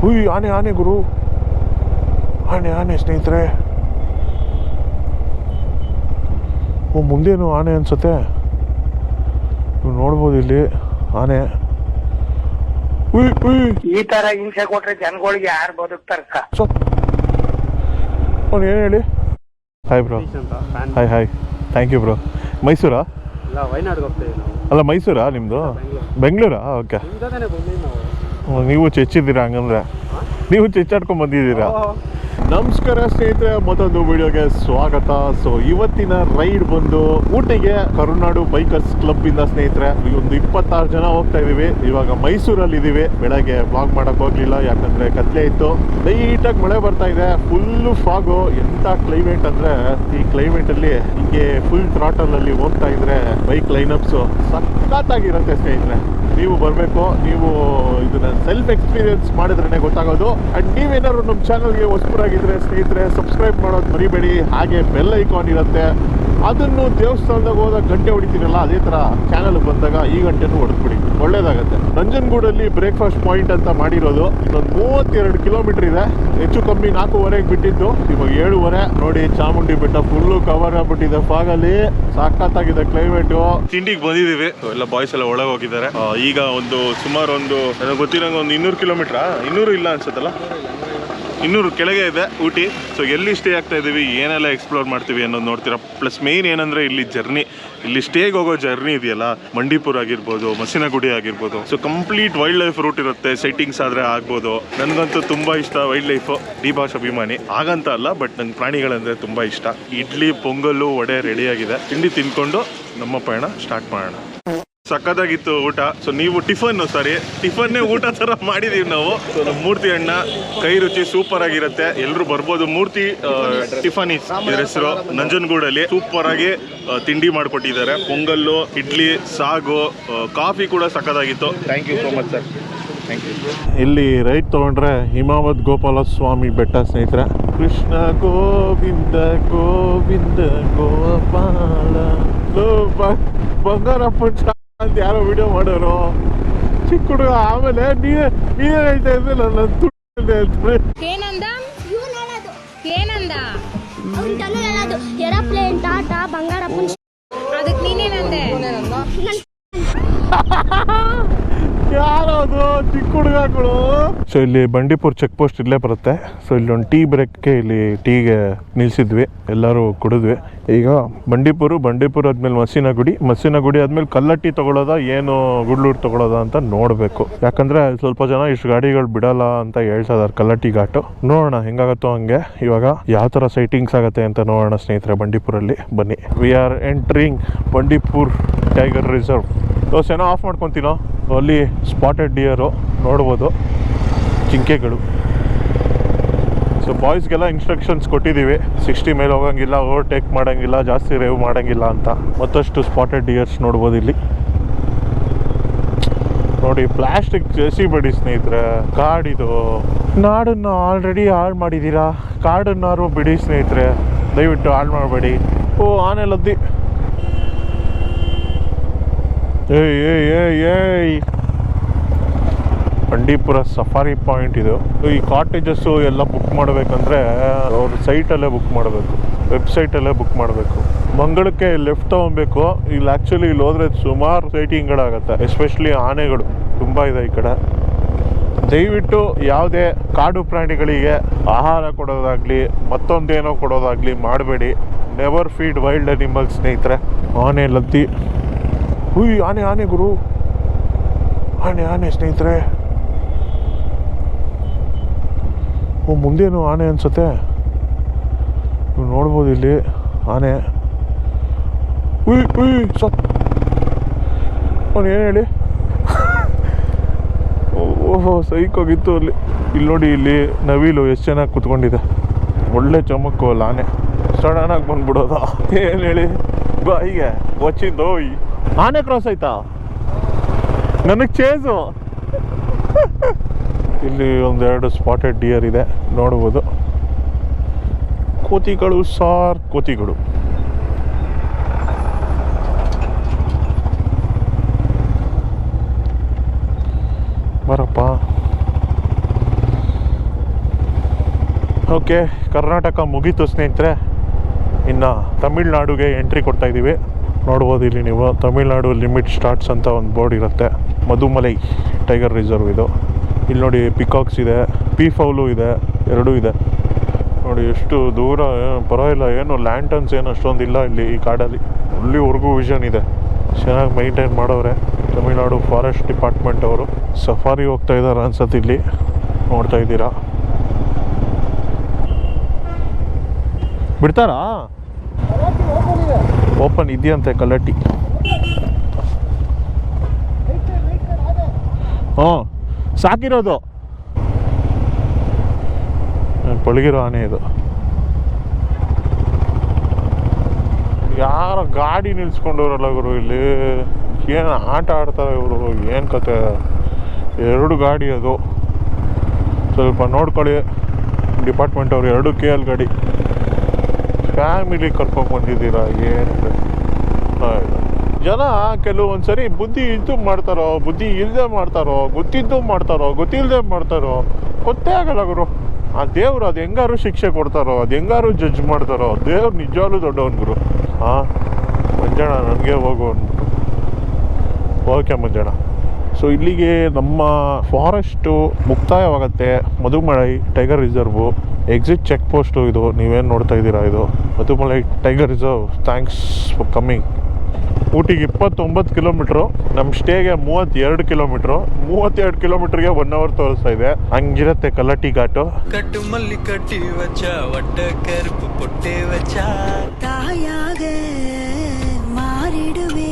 ಹುಯ್ ಆನೆ ಆನೆ ಗುರು. ಆನೆ ಆನೆ ಸ್ನೇಹಿತರೆ. ಓ ಮುಂದೇನು ಆನೆ ಅನ್ಸುತ್ತೆ? ನೀವು ನೋಡ್ಬೋದು ಇಲ್ಲಿ ಆನೆ. ಉಯ್ ಉಯ್ ಈ ತರ ಹಿಂಸೆ ಕೊಟ್ರೆ ಜನಗಳಿಗೆ ಯಾರು ಬದುಕ್ತಾರಕ್ಕ ಅವ್ನು ಏನು ಹೇಳಿ? Hi bro hi hi thank you bro ಮೈಸೂರಾ? ಅಲ್ಲ ಮೈಸೂರಾ ನಿಮ್ಮದು ಬೆಂಗಳೂರಾ. ಓಕೆ. ನಾವು ಚೆಚ್ಚಿದ್ದೀರಾ ಹಂಗಂದ್ರೆ? ನೀವು ಚೆಚ್ಚಾಡ್ಕೊಂಡ್ ಬಂದಿದ್ದೀರಾ? ನಮಸ್ಕಾರ ಸ್ನೇಹಿತರೆ, ಮತ್ತೊಂದು ವಿಡಿಯೋಗೆ ಸ್ವಾಗತ. ಸೊ ಇವತ್ತಿನ ರೈಡ್ ಬಂದು ಊಟಿಗೆ ಕರುನಾಡು ಬೈಕರ್ಸ್ ಕ್ಲಬ್ ಇಂದ ಸ್ನೇಹಿತರೆ. ಒಂದು ಇಪ್ಪತ್ತಾರು ಜನ ಹೋಗ್ತಾ ಇದೀವಿ ಇವಾಗ ಮೈಸೂರಲ್ಲಿ ಇದೀವಿ. ಬೆಳಗ್ಗೆ ವಾಕ್ ಮಾಡಕ್ ಹೋಗ್ಲಿಲ್ಲ, ಯಾಕಂದ್ರೆ ಕತ್ಲೆ ಇತ್ತು. ಲೈಟಾಗಿ ಮಳೆ ಬರ್ತಾ ಇದೆ. ಫುಲ್ ಫಾಗು ಎಂತ ಕ್ಲೈಮೇಟ್ ಅಂದ್ರೆ, ಈ ಕ್ಲೈಮೇಟ್ ಅಲ್ಲಿ ಹಿಂಗೆ ಫುಲ್ ಥ್ರಾಟಲ್ ಅಲ್ಲಿ ಹೋಗ್ತಾ ಇದ್ರೆ ಬೈಕ್ ಲೈನ್ ಅಪ್ಸು ಸಖತ್ತಾಗಿರುತ್ತೆ ಸ್ನೇಹಿತರೆ. ನೀವು ಬರಬೇಕು, ನೀವು ಇದನ್ನ ಸೆಲ್ಫ್ ಎಕ್ಸ್ಪೀರಿಯನ್ಸ್ ಮಾಡಿದ್ರೇ ಗೊತ್ತಾಗೋದು. ಅಂಡ್ ನೀವೇನಾದ್ರು ನಮ್ಮ ಚಾನಲ್ಗೆ ಹೊಸಬರಾಗಿದ್ರೆ ಸ್ನೇಹಿತರೆ ಸಬ್ಸ್ಕ್ರೈಬ್ ಮಾಡೋದು ಮರಿಬೇಡಿ. ಹಾಗೆ ಬೆಲ್ ಐಕಾನ್ ಇರುತ್ತೆ. ಅದನ್ನು ದೇವಸ್ಥಾನದಾಗ ಹೋದಾಗ ಗಂಟೆ ಹೊಡಿತೀರಲ್ಲ, ಅದೇ ಥರ ಚಾನಲ್ ಬಂದಾಗ ಈ ಗಂಟೆನೂ ಹೊಡೆದ್ಬಿಡಿ ಒಳ್ಳೇದಾಗತ್ತೆ. ನಂಜನಗೂಡಲ್ಲಿ ಬ್ರೇಕ್ಫಾಸ್ಟ್ ಪಾಯಿಂಟ್ ಅಂತ ಮಾಡಿರೋದು, ಇನ್ನೊಂದು ಮೂವತ್ತೆರಡು ಕಿಲೋಮೀಟರ್ ಇದೆ. ಹೆಚ್ಚು ಕಮ್ಮಿ ನಾಲ್ಕೂವರೆಗೆ ಬಿಟ್ಟಿದ್ದು. ಇವಾಗ ಏಳುವರೆ. ನೋಡಿ, ಚಾಮುಂಡಿ ಬೆಟ್ಟ ಫುಲ್ಲು ಕವರ್ ಆಗ್ಬಿಟ್ಟಿದೆ. ಫಾಗಲ್ಲಿ ಸಖತ್ತಾಗಿದೆ ಕ್ಲೈಮೇಟು ತಿಂಡಿಗೆ ಬಂದಿದ್ದೀವಿ ಎಲ್ಲ ಬಾಯ್ಸ್ ಎಲ್ಲ ಒಳಗೆ ಹೋಗಿದ್ದಾರೆ. ಈಗ ಒಂದು ಸುಮಾರು ಒಂದು, ನನಗೆ ಗೊತ್ತಿರೋಂಗೆ ಒಂದು ಇನ್ನೂರು ಕಿಲೋಮೀಟ್ರಾ ಇನ್ನೂರು ಇಲ್ಲ ಅನ್ಸುತ್ತಲ್ಲ? ಇನ್ನೂರು ಕೆಳಗೆ ಇದೆ ಊಟಿ. ಸೊ ಎಲ್ಲಿ ಸ್ಟೇ ಆಗ್ತಾ ಇದ್ದೀವಿ ಏನೆಲ್ಲ ಎಕ್ಸ್ಪ್ಲೋರ್ ಮಾಡ್ತೀವಿ ಅನ್ನೋದು ನೋಡ್ತೀರಾ. ಪ್ಲಸ್ ಮೇಯ್ನ್ ಏನಂದ್ರೆ ಇಲ್ಲಿ ಜರ್ನಿ ಇಲ್ಲಿ ಸ್ಟೇಗೆ ಹೋಗೋ ಜರ್ನಿ ಇದೆಯಲ್ಲ, ಮಂಡಿಪುರ್ ಆಗಿರ್ಬೋದು, ಮಸಿನಗುಡಿ ಆಗಿರ್ಬೋದು. So complete wildlife route ಇರುತ್ತೆ ಸೆಟ್ಟಿಂಗ್ಸ್ ಆದರೆ ಆಗ್ಬೋದು. ನನಗಂತೂ ತುಂಬ ಇಷ್ಟ ವೈಲ್ಡ್ ಲೈಫು ಡಿ ಭಾಷ್ ಅಭಿಮಾನಿ ಹಾಗಂತ ಅಲ್ಲ ಬಟ್ ನಂಗೆ ಪ್ರಾಣಿಗಳಂದ್ರೆ ತುಂಬ ಇಷ್ಟ. ಇಡ್ಲಿ ಪೊಂಗಲ್ಲು ವಡೆ ರೆಡಿಯಾಗಿದೆ ತಿಂಡಿ ತಿನ್ಕೊಂಡು ನಮ್ಮ ಪಯಣ ಸ್ಟಾರ್ಟ್ ಮಾಡೋಣ. ಸಕ್ಕತ್ತಾಗಿತ್ತು ಊಟ. ಸೊ ನೀವು ಟಿಫನ್ ಸಾರಿ ಟಿಫನ್ನೇ ಊಟ ತರ ಮಾಡಿದೀವಿ ನಾವು. ಸೊ ನಮ್ಮ ಮೂರ್ತಿ ಅಣ್ಣ ಕೈ ರುಚಿ ಸೂಪರ್ ಆಗಿರುತ್ತೆ. ಎಲ್ಲರೂ ಬರ್ಬೋದು. ಮೂರ್ತಿ ಟಿಫನ್ ಇದ್ರ ಹೆಸರು ನಂಜನಗೂಡಲ್ಲಿ. ಸೂಪರ್ ಆಗಿ ತಿಂಡಿ ಮಾಡಿಕೊಟ್ಟಿದ್ದಾರೆ. ಪೊಂಗಲ್ಲು ಇಡ್ಲಿ ಸಾಗು ಕಾಫಿ ಕೂಡ ಸಕ್ಕತ್ತಾಗಿತ್ತು thank you so much sir ಇಲ್ಲಿ ರೈಟ್ ತಗೊಂಡ್ರೆ ಹಿಮಾವತ್ ಗೋಪಾಲ ಸ್ವಾಮಿ ಬೆಟ್ಟ ಸ್ನೇಹಿತರೆ. ಕೃಷ್ಣ ಗೋವಿಂದ ಗೋವಿಂದ ಗೋಪಾಲ. ಬಂಗಾರಪ್ಪ ಅಂತ ಯಾರೋ ವಿಡಿಯೋ ಮಾಡೋರು. ಚಿಕ್ಕ ಹುಡುಗ ಆಮೇಲೆ ನೀವೇ ನೀನೇ ಹೇಳ್ತಾ ಇದ್ರೆ ನನ್ನ ಏನಂದ ಏನಂದ ಏರೋಪ್ಲೇನ್ ಟಾಟಾ ಬಂಗಾರಪ್ಪನ ಅದಕ್ ನೀನೇನಂದೆ? ನನ್ ಸೊ ಇಲ್ಲಿ ಬಂಡೀಪುರ್ ಚೆಕ್ ಪೋಸ್ಟ್ ಇಲ್ಲೇ ಬರುತ್ತೆ. ಸೊ ಇಲ್ಲಿ ಒಂದು ಟೀ ಬ್ರೇಕ್ಗೆ ಇಲ್ಲಿ ಟೀಗೆ ನಿಲ್ಸಿದ್ವಿ. ಎಲ್ಲರೂ ಕುಡಿದ್ವಿ. ಈಗ ಬಂಡೀಪುರು, ಬಂಡೀಪುರ ಆದ್ಮೇಲೆ ಮಸಿನಗುಡಿ. ಮಸಿನಗುಡಿ ಆದ್ಮೇಲೆ ಕಲ್ಲಟ್ಟಿ ತಗೊಳ್ಳೋದ ಏನು ಗುಡ್ಲೂರ್ ತಗೊಳ್ಳೋದ ಅಂತ ನೋಡಬೇಕು. ಯಾಕಂದ್ರೆ ಸ್ವಲ್ಪ ಜನ ಇಷ್ಟು ಗಾಡಿಗಳು ಬಿಡಲ್ಲ ಅಂತ ಹೇಳ್ತಾ ಇದಾರೆ ಟೀ ಘಾಟು. ನೋಡೋಣ, ಹೆಂಗಾಗತ್ತೋ ಹಂಗೆ. ಇವಾಗ ಯಾವ ಥರ ಸೈಟಿಂಗ್ಸ್ ಆಗುತ್ತೆ ಅಂತ ನೋಡೋಣ ಸ್ನೇಹಿತರೆ ಬಂಡೀಪುರಲ್ಲಿ. ಬನ್ನಿ. We are entering Bandipur tiger reserve ದೋಸೆನೋ off ಮಾಡ್ಕೊತೀನೋ? ಅಲ್ಲಿ ಸ್ಪಾಟೆಡ್ ಡಿಯರು ನೋಡ್ಬೋದು. ಜಿಂಕೆಗಳು ಸೊ ಬಾಯ್ಸ್ಗೆಲ್ಲ ಇನ್ಸ್ಟ್ರಕ್ಷನ್ಸ್ ಕೊಟ್ಟಿದ್ದೀವಿ ಸಿಕ್ಸ್ಟಿ ಮೇಲೆ ಹೋಗೋಂಗಿಲ್ಲ ಓವರ್ಟೇಕ್ ಮಾಡೋಂಗಿಲ್ಲ, ಜಾಸ್ತಿ ರೇವ್ ಮಾಡೋಂಗಿಲ್ಲ ಅಂತ. ಮತ್ತಷ್ಟು ಸ್ಪಾಟೆಡ್ ಡಿಯರ್ಸ್ ನೋಡ್ಬೋದು ಇಲ್ಲಿ. ನೋಡಿ ಪ್ಲಾಸ್ಟಿಕ್ ಬಡಿ ಸ್ನೇಹಿತರೆ. ಕಾಡಿದು ನಾಡನ್ನು ಆಲ್ರೆಡಿ ಹಾಳು ಮಾಡಿದ್ದೀರಾ ಕಾಡನ್ನಾರು ಬಿಡಿ ಸ್ನೇಹಿತರೆ. ದಯವಿಟ್ಟು ಹಾಳು ಮಾಡಬೇಡಿ. ಓ ಆನೆ ಲದ್ದಿ ಏಯ್ ಏಯ್ ಏಯ್ ಏಯ್. ಬಂಡೀಪುರ ಸಫಾರಿ ಪಾಯಿಂಟ್ ಇದು. ಈ ಕಾಟೇಜಸ್ಸು ಎಲ್ಲ ಬುಕ್ ಮಾಡಬೇಕಂದ್ರೆ ಅವ್ರ ಸೈಟಲ್ಲೇ ಬುಕ್ ಮಾಡಬೇಕು. ವೆಬ್ಸೈಟಲ್ಲೇ ಬುಕ್ ಮಾಡಬೇಕು. ಮಂಗಳಕ್ಕೆ ಲೆಫ್ಟ್ ತೊಗೊಬೇಕು. ಇಲ್ಲಿ ಆ್ಯಕ್ಚುಲಿ ಇಲ್ಲಿ ಹೋದ್ರೆ ಸುಮಾರು ಸೈಟಿಂಗ್ಗಳಾಗತ್ತೆ ಎಸ್ಪೆಷಲಿ ಆನೆಗಳು. ತುಂಬ ಇದೆ ಈ ಕಡೆ. ದಯವಿಟ್ಟು ಯಾವುದೇ ಕಾಡು ಪ್ರಾಣಿಗಳಿಗೆ ಆಹಾರ ಕೊಡೋದಾಗಲಿ, ಮತ್ತೊಂದೇನೋ ಕೊಡೋದಾಗಲಿ ಮಾಡಬೇಡಿ. ನೆವರ್ ಫೀಡ್ ವೈಲ್ಡ್ ಅನಿಮಲ್ಸ್ ಸ್ನೇಹಿತರೆ. ಆನೆ, ಲದ್ದಿ. ಹುಯ್, ಆನೆ ಆನೆ ಗುರು. ಆನೆ ಆನೆ ಸ್ನೇಹಿತರೆ. ಓ, ಮುಂದೇನು ಆನೆ ಅನ್ಸುತ್ತೆ? ನೀವು ನೋಡ್ಬೋದು ಇಲ್ಲಿ, ಆನೆ. ಉಯ್ ಉಯ್ ಸತ್ ಅವನು ಏನು ಹೇಳಿ? ಓಹೋ ಸೈಕೋಗಿತ್ತು ಅಲ್ಲಿ. ಇಲ್ಲಿ ನೋಡಿ, ಇಲ್ಲಿ ನವಿಲು ಎಷ್ಟು ಚೆನ್ನಾಗಿ ಕುತ್ಕೊಂಡಿದೆ. ಒಳ್ಳೆ ಚಮಕ್ಕು ಅಲ್ಲ ಆನೆ. ಸಡನ್ನಾಗಿ ಬಂದ್ಬಿಡೋದ. ಏನು ಹೇಳಿ? ಬಾಯಿಗೆ ಒಚ್ಚಿಂದೋಯ್ ಆನೆ ಕ್ರಾಸ್ ಆಯ್ತಾ? ನನಗೆ ಚೇಸು ಇಲ್ಲಿ ಒಂದೆರಡು ಸ್ಪಾಟೆಡ್ ಡಿಯರ್ ಇದೆ, ನೋಡ್ಬೋದು. ಕೋತಿಗಳು ಸಾರ್ ಕೋತಿಗಳು. ಬರಪ್ಪ. ಓಕೆ ಕರ್ನಾಟಕ ಮುಗೀತು ಸ್ನೇಹಿತರೆ. ಇನ್ನು ತಮಿಳ್ನಾಡುಗೆ ಎಂಟ್ರಿ ಕೊಡ್ತಾ ಇದ್ದೀವಿ. ನೋಡ್ಬೋದು ಇಲ್ಲಿ ನೀವು. ತಮಿಳ್ನಾಡು ಲಿಮಿಟ್ ಸ್ಟಾರ್ಟ್ಸ್ ಅಂತ ಒಂದು ಬೋರ್ಡ್ ಇರುತ್ತೆ. ಮಧುಮಲೈ ಟೈಗರ್ ರಿಸರ್ವ್ ಇದು. ಇಲ್ಲಿ ನೋಡಿ ಪಿಕಾಕ್ಸ್ ಇದೆ, ಪಿ ಫೌಲು ಇದೆ, ಎರಡೂ ಇದೆ. ನೋಡಿ ಎಷ್ಟು ದೂರ, ಪರವಾಗಿಲ್ಲ, ಏನು ಲ್ಯಾಂಟನ್ಸ್ ಏನು ಅಷ್ಟೊಂದು ಇಲ್ಲ ಇಲ್ಲಿ ಈ ಕಾಡಲ್ಲಿ. ಅಲ್ಲಿವರೆಗೂ ವಿಷನ್ ಇದೆ. ಚೆನ್ನಾಗಿ ಮೈಂಟೈನ್ ಮಾಡೋರೆ ತಮಿಳ್ನಾಡು ಫಾರೆಸ್ಟ್ ಡಿಪಾರ್ಟ್ಮೆಂಟ್ ಅವರು ಸಫಾರಿ ಹೋಗ್ತಾ ಇದ್ದಾರೆ ಅನ್ಸತ್ತೆ ಇಲ್ಲಿ. ನೋಡ್ತಾ ಇದ್ದೀರಾ? ಬಿಡ್ತಾರಾ? ಓಪನ್ ಇದೆಯಂತೆ ಕಲ್ಲಟ್ಟಿ ಹ್ಞೂ, ಸಾಕಿರೋದು. ಪಳಗಿರೋ ಆನೆ ಇದು. ಯಾರ ಗಾಡಿ ನಿಲ್ಸ್ಕೊಂಡವ್ರಲ್ಲ ಗುರು ಇಲ್ಲಿ? ಏನು ಆಟ ಆಡ್ತಾರೆ ಇವರು ಏನು ಕತೆ? ಎರಡು ಗಾಡಿ ಅದು. ಸ್ವಲ್ಪ ನೋಡ್ಕೊಳ್ಳಿ. ಡಿಪಾರ್ಟ್ಮೆಂಟ್ ಅವರು ಎರಡು ಕೆ ಎಲ್ ಗಾಡಿ. ಫ್ಯಾಮಿಲಿ ಕರ್ಕೊಂಡು ಬಂದಿದ್ದೀರಾ ಏನು ಜನ ಕೆಲವೊಂದ್ಸರಿ ಬುದ್ಧಿ ಇದ್ದು ಮಾಡ್ತಾರೋ, ಬುದ್ಧಿ ಇಲ್ಲದೆ ಮಾಡ್ತಾರೋ, ಗೊತ್ತಿದ್ದು ಮಾಡ್ತಾರೋ ಗೊತ್ತಿಲ್ಲದೆ ಮಾಡ್ತಾರೋ, ಗೊತ್ತೇ ಆಗಲ್ಲ ಗುರು. ಆ ದೇವ್ರು ಅದು ಹೆಂಗಾರು ಶಿಕ್ಷೆ ಕೊಡ್ತಾರೋ, ಅದು ಹೆಂಗಾರು ಜಡ್ಜ್ ಮಾಡ್ತಾರೋ, ದೇವ್ರು ನಿಜವಾಗ್ಲೂ ದೊಡ್ಡವನ್ ಗುರು. ಹಾಂ? ಮಂಜಣ್ಣ, ನನಗೆ ಹೋಗು ಓಕೆ ಮಂಜಣ್ಣ. ಸೊ ಇಲ್ಲಿಗೆ ನಮ್ಮ forest ಮುಕ್ತಾಯವಾಗತ್ತೆ. Mudumalai tiger reserve exit check post ಇದು ನೀವೇನು ನೋಡ್ತಾ ಇದ್ದೀರಾ ಇದು Mudumalai tiger reserve thanks for coming ಊಟಿಗೆ ಇಪ್ಪತ್ತೊಂಬತ್ತು ಕಿಲೋಮೀಟ್ರು ನಮ್ಮ ಸ್ಟೇಗೆ ಮೂವತ್ತೆರಡು ಕಿಲೋಮೀಟ್ರು ಮೂವತ್ತೆರಡು ಕಿಲೋಮೀಟ್ರಿಗೆ ಒನ್ ಅವರ್ ತೋರಿಸ್ತಾ ಇದೆ ಹಂಗಿರತ್ತೆ ಕಲ್ಲಟ್ಟಿ ಘಾಟು கட்டு மல்லி கட்டி வச்சா வட்ட கருப்பு பொட்டே வச்சா தாயாக மாறிடுவே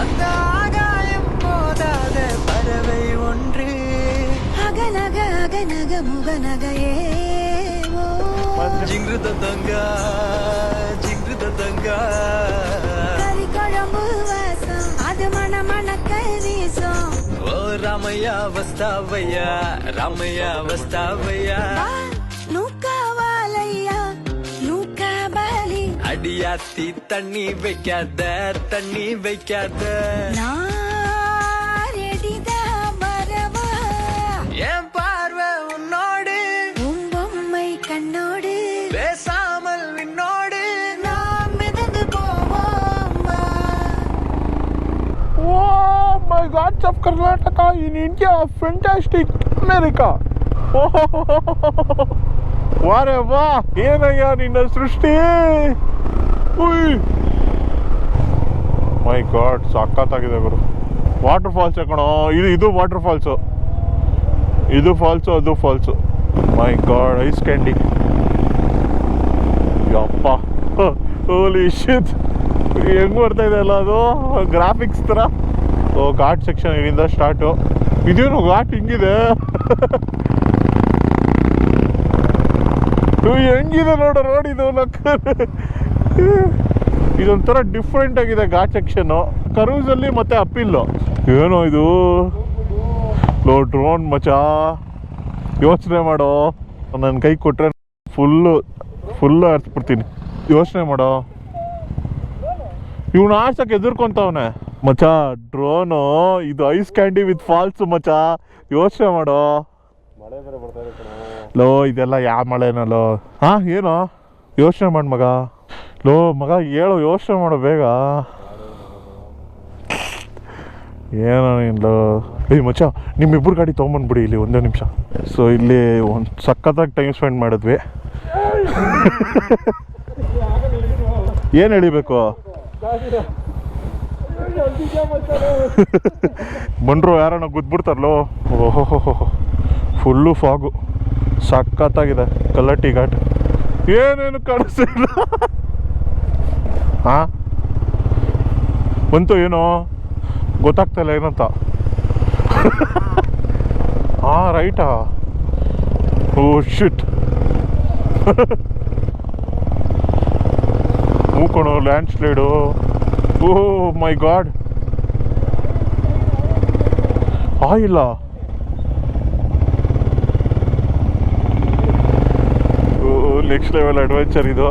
அந்த ஆகாயம் போதாத பறவை ஒன்று அகநக அகநக முகநகையே ஓ ஜிங்கிருத தங்கா ஜிங்கிருத தங்கா. கறி குழம்பு வாசம் அது மண மணக்க வீசும். ஓ ராமையா வஸ்தாவையா ராமையா வஸ்தாவையா அடியாத்தி தண்ணி வைக்காத தண்ணி வைக்காத. நான் my gods of Karnataka in India fantastic America ವಾರೆ ವಾ ಏನಯ್ಯ ನಿನ್ನ ಸೃಷ್ಟಿ? ಉಯ್. ಮೈ ಗಾಡ್ ಸಖತ್ತಾಗಿದೆ ಗುರು. ವಾಟರ್ ಫಾಲ್ಸ್ ಕಣೋ, ಇದು ಇದು ವಾಟರ್ ಫಾಲ್ಸು ಇದು ಫಾಲ್ಸು ಅದು falls my god ice candy ಯಪ್ಪ. ಓಲಿ ಶಿಟ್ ಹೆಂಗ್ ಬರ್ತಾ ಇದೆ ಅಲ್ಲ ಅದು? ಗ್ರಾಫಿಕ್ಸ್ ಥರ ಓ ಘಾಟ್ ಸೆಕ್ಷನ್ ಇಲ್ಲಿಂದ ಸ್ಟಾರ್ಟು ಇದೇನು ಘಾಟ್ ಹಿಂಗಿದೆ? ಹೆಂಗಿದೆ ನೋಡು ರೋಡ್ ಇದು ಇದೊಂಥರ ಡಿಫ್ರೆಂಟ್ ಆಗಿದೆ ಘಾಟ್ ಸೆಕ್ಷನು ಕರೂಸಲ್ಲಿ ಮತ್ತೆ ಅಪ್ಪಿಲ್ಲು ಏನೋ ಇದು? ಲೋ ಡ್ರೋನ್ ಮಚಾ ಯೋಚನೆ ಮಾಡೋ. ನನ್ನ ಕೈ ಕೊಟ್ರೆ ಫುಲ್ಲು ಫುಲ್ಲು ಹರಿಸ್ಬಿಡ್ತೀನಿ ಯೋಚನೆ ಮಾಡೋ. ಇವನು ಆಡ್ಸಕ್ಕೆ ಎದುರ್ಕೊಂತವನೆ ಮಚ ಡ್ರೋನು ಇದು ಐಸ್ ಕ್ಯಾಂಡಿ ವಿತ್ ಫಾಲ್ಸ್ ಮಚ ಯೋಚನೆ ಮಾಡೋ. ಲೋ ಇದೆಲ್ಲ ಯಾವ ಮಳೆನಲ್ಲೋ ಹಾ ಏನು? ಯೋಚನೆ ಮಾಡ ಮಗ. ಲೋ ಮಗ ಹೇಳು ಯೋಚನೆ ಮಾಡು ಬೇಗ. ಏನೋ ನೀನು ಏಯ್ ಮಚ್ಚಾ ನಿಮ್ಮಿಬ್ಬರು ಗಾಡಿ ತೊಗೊಂಬಂದ್ಬಿಡಿ ಇಲ್ಲಿ ಒಂದೇ ನಿಮಿಷ. ಸೊ ಇಲ್ಲಿ ಒಂದು ಸಖತ್ತಾಗಿ ಟೈಮ್ ಸ್ಪೆಂಡ್ ಮಾಡಿದ್ವಿ. ಏನು ಎಳಿಬೇಕು? ಬಂದ್ರು ಯಾರನ್ನ ಗುದ್ಬಿಡ್ತಾರಲ್ಲೋ? ಓಹೋ ಫುಲ್ಲು ಫಾಗು ಸಖತ್ತಾಗಿದೆ. ಕಲ್ಲಟ್ಟಿ ಘಾಟ್. ಏನೇನು ಕಾಣಿಸ್ತಿಲ್ಲ ಹಾ ಬಂತು ಏನೋ? ಗೊತ್ತಾಗ್ತಾ ಇಲ್ಲ ಏನಂತ. ಹಾ ರೈಟಾ? ಓ ಶಿಟ್ ಮೂಕೋಣು landslide oh my god ಆಯಿಲ್ಲ ನೆಕ್ಸ್ಟ್ ಲೆವೆಲ್ ಅಡ್ವೆಂಚರ್ ಇದು.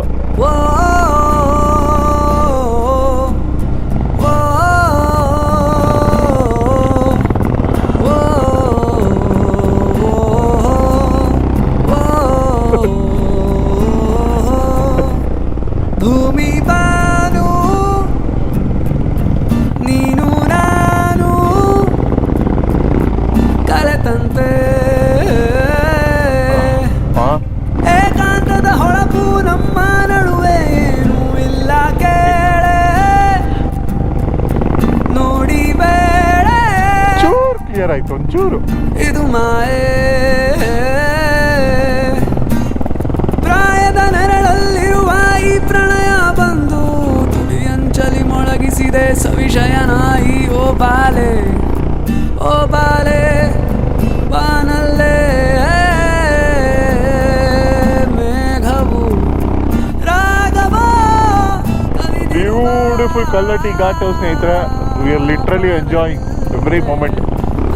ಕಲ್ಲಟ್ಟಿ ಘಾಟ್ ಸ್ನೇಹಿತರೆ we are literally enjoying every moment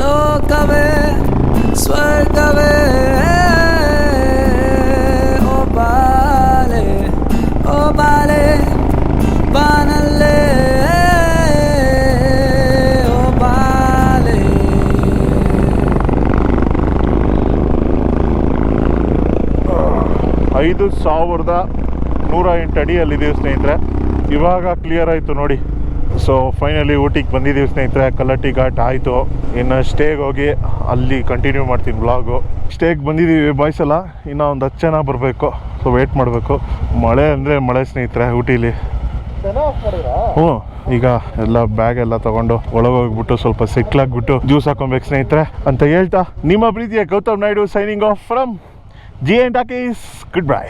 ಲೋಕವೇ ಸ್ವರ್ಗವೇ ಓ ಬಾಲೆ ಓ ಬಾಲೆ ಬಾನಲ್ಲೇ ಓ ಬಾಲೆ. ಐದು ಸಾವಿರದ ನೂರ ಎಂಟು ಅಡಿಯಲ್ಲಿದ್ದೀವಿ ಸ್ನೇಹಿತರೆ. ಇವಾಗ ಕ್ಲಿಯರ್ ಆಯಿತು ನೋಡಿ. ಸೊ ಫೈನಲಿ ಊಟಿಗೆ ಬಂದಿದ್ದೀವಿ ಸ್ನೇಹಿತರೆ ಕಲ್ಲಟ್ಟಿ ಘಾಟ್ ಆಯಿತು. ಇನ್ನು ಸ್ಟೇಗೆ ಹೋಗಿ ಅಲ್ಲಿ ಕಂಟಿನ್ಯೂ ಮಾಡ್ತೀನಿ ಬ್ಲಾಗು ಸ್ಟೇಗೆ ಬಂದಿದ್ದೀವಿ ಬಾಯ್ಸಲ್ಲ ಇನ್ನೂ ಒಂದು ಹತ್ತು ಜನ ಬರಬೇಕು. ಸೊ ವೇಟ್ ಮಾಡಬೇಕು. ಮಳೆ ಅಂದರೆ ಮಳೆ ಸ್ನೇಹಿತರೆ ಊಟಿಲಿ. ಹ್ಞೂ ಈಗ ಎಲ್ಲ ಬ್ಯಾಗ್ ಎಲ್ಲ ತಗೊಂಡು ಒಳಗೋಗ್ಬಿಟ್ಟು ಸ್ವಲ್ಪ ಸಿಕ್ಲಾಗ್ಬಿಟ್ಟು ಜ್ಯೂಸ್ ಹಾಕೊಬೇಕು ಸ್ನೇಹಿತರೆ. ಅಂತ ಹೇಳ್ತಾ ನಿಮ್ಮ ಪ್ರೀತಿಯ Gautham Naidu signing off from G N talkies goodbye